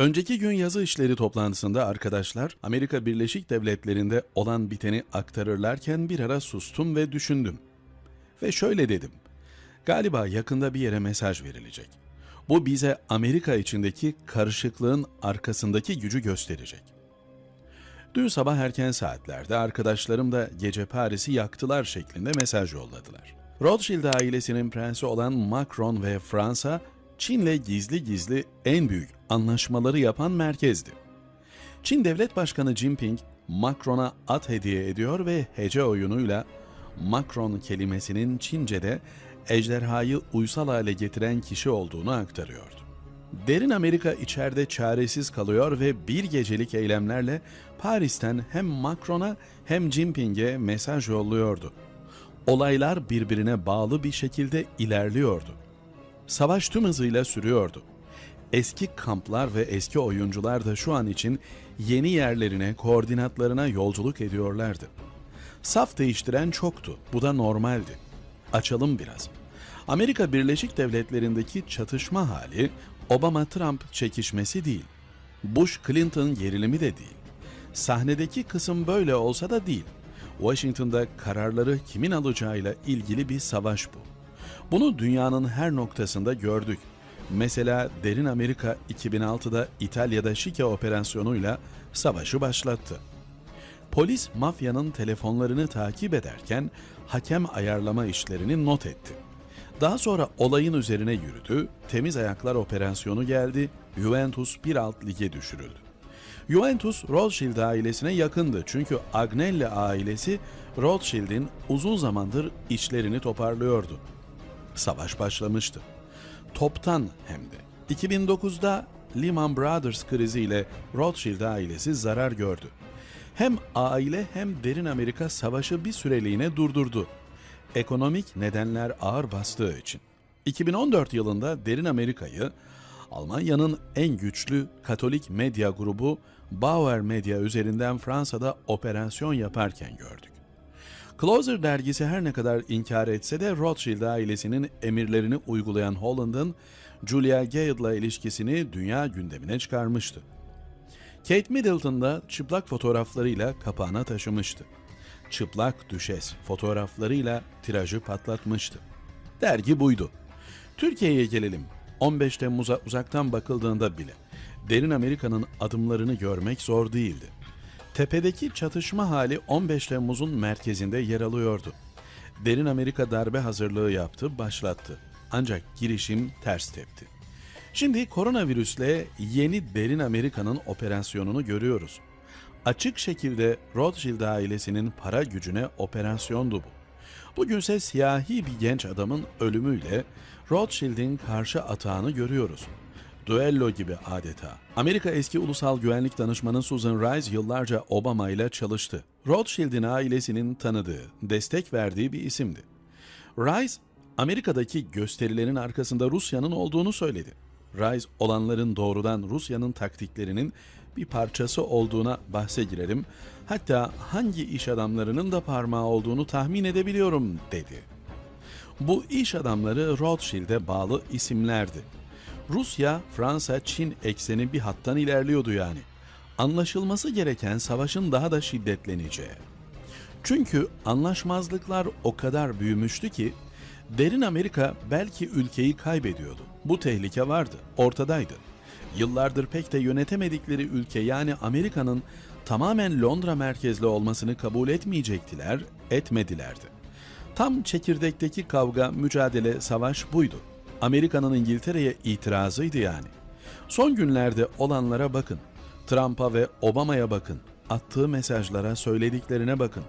Önceki gün yazı işleri toplantısında arkadaşlar Amerika Birleşik Devletleri'nde olan biteni aktarırlarken bir ara sustum ve düşündüm. Ve şöyle dedim. Galiba yakında bir yere mesaj verilecek. Bu bize Amerika içindeki karışıklığın arkasındaki gücü gösterecek. Dün sabah erken saatlerde arkadaşlarım da gece Paris'i yaktılar şeklinde mesaj yolladılar. Rothschild ailesinin prensi olan Macron ve Fransa, Çin'le gizli gizli en büyük anlaşmaları yapan merkezdi. Çin Devlet Başkanı Jinping, Macron'a at hediye ediyor ve hece oyunuyla Macron kelimesinin Çince'de ejderhayı uysal hale getiren kişi olduğunu aktarıyordu. Derin Amerika içeride çaresiz kalıyor ve bir gecelik eylemlerle Paris'ten hem Macron'a hem Jinping'e mesaj yolluyordu. Olaylar birbirine bağlı bir şekilde ilerliyordu. Savaş tüm hızıyla sürüyordu. Eski kamplar ve eski oyuncular da şu an için yeni yerlerine, koordinatlarına yolculuk ediyorlardı. Saf değiştiren çoktu. Bu da normaldi. Açalım biraz. Amerika Birleşik Devletleri'ndeki çatışma hali Obama-Trump çekişmesi değil. Bush-Clinton gerilimi de değil. Sahnedeki kısım böyle olsa da değil. Washington'da kararları kimin alacağıyla ilgili bir savaş bu. Bunu dünyanın her noktasında gördük. Mesela Derin Amerika 2006'da İtalya'da Şike operasyonuyla savaşı başlattı. Polis mafyanın telefonlarını takip ederken hakem ayarlama işlerini not etti. Daha sonra olayın üzerine yürüdü, temiz ayaklar operasyonu geldi, Juventus bir alt lige düşürüldü. Juventus Rothschild ailesine yakındı çünkü Agnelli ailesi Rothschild'in uzun zamandır işlerini toparlıyordu. Savaş başlamıştı. Toptan hem de. 2009'da Lehman Brothers kriziyle Rothschild ailesi zarar gördü. Hem aile hem derin Amerika savaşı bir süreliğine durdurdu. Ekonomik nedenler ağır bastığı için. 2014 yılında derin Amerika'yı Almanya'nın en güçlü Katolik medya grubu Bauer Media üzerinden Fransa'da operasyon yaparken gördük. Closer dergisi her ne kadar inkar etse de Rothschild ailesinin emirlerini uygulayan Holland'ın Julia Gayle'la ilişkisini dünya gündemine çıkarmıştı. Kate Middleton da çıplak fotoğraflarıyla kapağına taşımıştı. Çıplak düşes fotoğraflarıyla tirajı patlatmıştı. Dergi buydu. Türkiye'ye gelelim. 15 Temmuz'a uzaktan bakıldığında bile derin Amerika'nın adımlarını görmek zor değildi. Tepedeki çatışma hali 15 Temmuz'un merkezinde yer alıyordu. Derin Amerika darbe hazırlığı yaptı, başlattı. Ancak girişim ters tepti. Şimdi koronavirüsle yeni Derin Amerika'nın operasyonunu görüyoruz. Açık şekilde Rothschild ailesinin para gücüne operasyondu bu. Bugünse siyahi bir genç adamın ölümüyle Rothschild'in karşı atağını görüyoruz. Duello gibi adeta. Amerika eski ulusal güvenlik danışmanı Susan Rice yıllarca Obama ile çalıştı. Rothschild'in ailesinin tanıdığı, destek verdiği bir isimdi. Rice, Amerika'daki gösterilerin arkasında Rusya'nın olduğunu söyledi. Rice, olanların doğrudan Rusya'nın taktiklerinin bir parçası olduğuna bahse girerim. Hatta hangi iş adamlarının da parmağı olduğunu tahmin edebiliyorum dedi. Bu iş adamları Rothschild'e bağlı isimlerdi. Rusya, Fransa, Çin ekseni bir hattan ilerliyordu yani. Anlaşılması gereken savaşın daha da şiddetleneceği. Çünkü anlaşmazlıklar o kadar büyümüştü ki derin Amerika belki ülkeyi kaybediyordu. Bu tehlike vardı, ortadaydı. Yıllardır pek de yönetemedikleri ülke yani Amerika'nın tamamen Londra merkezli olmasını kabul etmeyecektiler, etmedilerdi. Tam çekirdekteki kavga, mücadele, savaş buydu. Amerika'nın İngiltere'ye itirazıydı yani. Son günlerde olanlara bakın. Trump'a ve Obama'ya bakın. Attığı mesajlara, söylediklerine bakın.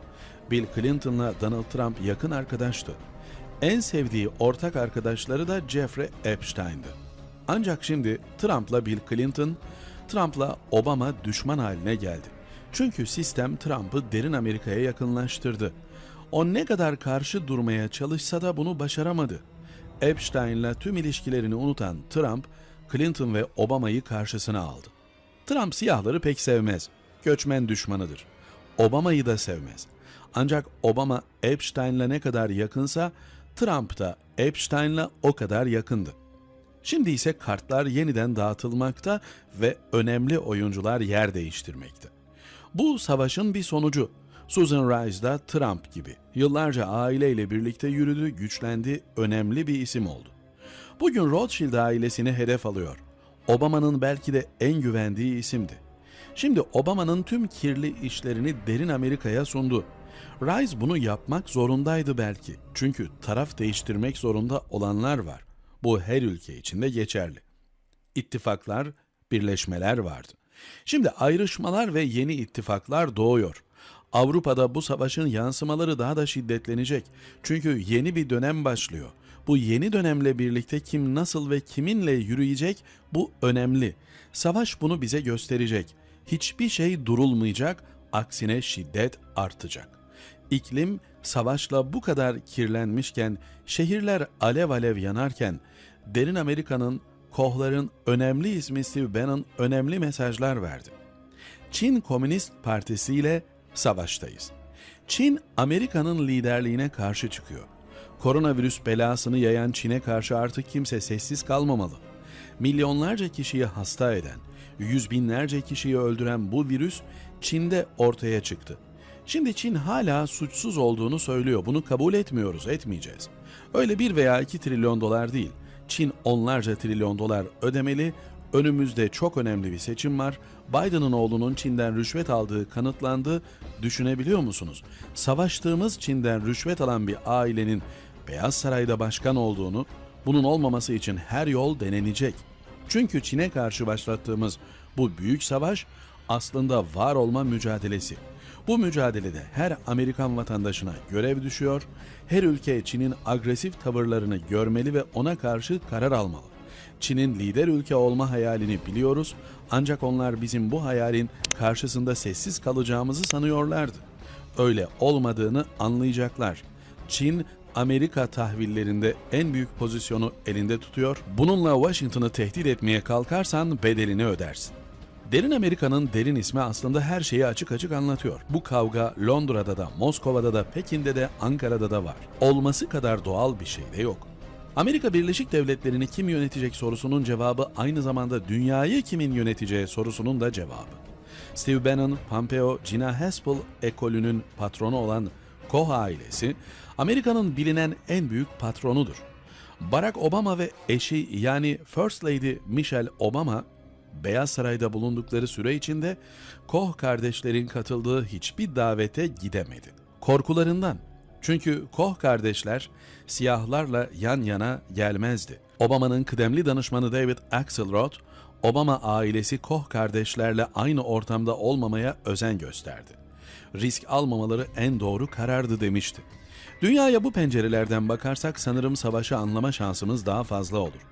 Bill Clinton'la Donald Trump yakın arkadaştı. En sevdiği ortak arkadaşları da Jeffrey Epstein'dı. Ancak şimdi Trump'la Bill Clinton, Trump'la Obama düşman haline geldi. Çünkü sistem Trump'ı derin Amerika'ya yakınlaştırdı. O ne kadar karşı durmaya çalışsa da bunu başaramadı. Epstein'la tüm ilişkilerini unutan Trump, Clinton ve Obama'yı karşısına aldı. Trump siyahları pek sevmez. Göçmen düşmanıdır. Obama'yı da sevmez. Ancak Obama Epstein'la ne kadar yakınsa Trump da Epstein'la o kadar yakındı. Şimdi ise kartlar yeniden dağıtılmakta ve önemli oyuncular yer değiştirmekte. Bu savaşın bir sonucu. Susan Rice da Trump gibi yıllarca aileyle birlikte yürüdü, güçlendi, önemli bir isim oldu. Bugün Rothschild ailesini hedef alıyor. Obama'nın belki de en güvendiği isimdi. Şimdi Obama'nın tüm kirli işlerini derin Amerika'ya sundu. Rice bunu yapmak zorundaydı belki. Çünkü taraf değiştirmek zorunda olanlar var. Bu her ülke için de geçerli. İttifaklar, birleşmeler vardı. Şimdi ayrışmalar ve yeni ittifaklar doğuyor. Avrupa'da bu savaşın yansımaları daha da şiddetlenecek. Çünkü yeni bir dönem başlıyor. Bu yeni dönemle birlikte kim nasıl ve kiminle yürüyecek bu önemli. Savaş bunu bize gösterecek. Hiçbir şey durulmayacak, aksine şiddet artacak. İklim savaşla bu kadar kirlenmişken, şehirler alev alev yanarken, derin Amerika'nın, Kohların önemli ismi Steve Bannon önemli mesajlar verdi. Çin Komünist Partisi ile savaştayız. Çin Amerika'nın liderliğine karşı çıkıyor. Koronavirüs belasını yayan Çin'e karşı artık kimse sessiz kalmamalı. Milyonlarca kişiyi hasta eden, yüz binlerce kişiyi öldüren bu virüs Çin'de ortaya çıktı. Şimdi Çin hala suçsuz olduğunu söylüyor. Bunu kabul etmiyoruz, etmeyeceğiz. Öyle bir veya iki trilyon dolar değil. Çin onlarca trilyon dolar ödemeli. Önümüzde çok önemli bir seçim var. Biden'ın oğlunun Çin'den rüşvet aldığı kanıtlandı. Düşünebiliyor musunuz? Savaştığımız Çin'den rüşvet alan bir ailenin Beyaz Saray'da başkan olduğunu, bunun olmaması için her yol denenecek. Çünkü Çin'e karşı başlattığımız bu büyük savaş aslında var olma mücadelesi. Bu mücadelede her Amerikan vatandaşına görev düşüyor, her ülke Çin'in agresif tavırlarını görmeli ve ona karşı karar almalı. Çin'in lider ülke olma hayalini biliyoruz ancak onlar bizim bu hayalin karşısında sessiz kalacağımızı sanıyorlardı. Öyle olmadığını anlayacaklar. Çin Amerika tahvillerinde en büyük pozisyonu elinde tutuyor. Bununla Washington'ı tehdit etmeye kalkarsan bedelini ödersin. Derin Amerika'nın derin ismi aslında her şeyi açık açık anlatıyor. Bu kavga Londra'da da, Moskova'da da, Pekin'de de, Ankara'da da var. Olması kadar doğal bir şey de yok. Amerika Birleşik Devletleri'ni kim yönetecek sorusunun cevabı aynı zamanda dünyayı kimin yöneteceği sorusunun da cevabı. Steve Bannon, Pompeo, Gina Haspel ekolünün patronu olan Koch ailesi, Amerika'nın bilinen en büyük patronudur. Barack Obama ve eşi yani First Lady Michelle Obama, Beyaz Saray'da bulundukları süre içinde Koch kardeşlerin katıldığı hiçbir davete gidemedi. Korkularından. Çünkü Koch kardeşler siyahlarla yan yana gelmezdi. Obama'nın kıdemli danışmanı David Axelrod, Obama ailesi Koch kardeşlerle aynı ortamda olmamaya özen gösterdi. Risk almamaları en doğru karardı demişti. Dünyaya bu pencerelerden bakarsak sanırım savaşı anlama şansımız daha fazla olur.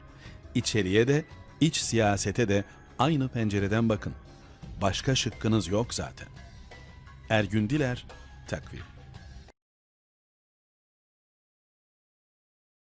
İçeriye de, iç siyasete de aynı pencereden bakın. Başka şıkkınız yok zaten. Ergün Diler, Takvim